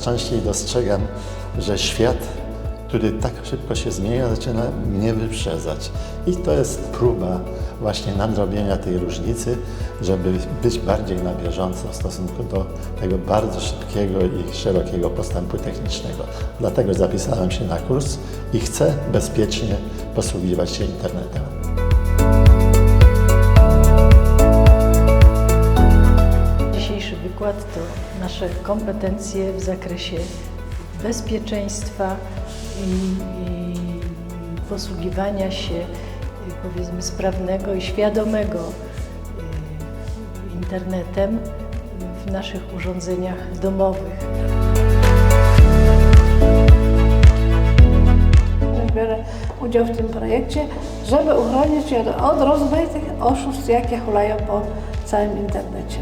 częściej dostrzegam, że świat, który tak szybko się zmienia, zaczyna mnie wyprzedzać. I to jest próba właśnie nadrobienia tej różnicy, żeby być bardziej na bieżąco w stosunku do tego bardzo szybkiego i szerokiego postępu technicznego. Dlatego zapisałem się na kurs i chcę bezpiecznie posługiwać się internetem. Wykład to nasze kompetencje w zakresie bezpieczeństwa i, i posługiwania się powiedzmy sprawnego i świadomego y, internetem w naszych urządzeniach domowych. biorę udział w tym projekcie, żeby uchronić się od rozmaitych oszustw, jakie hulają po całym internecie.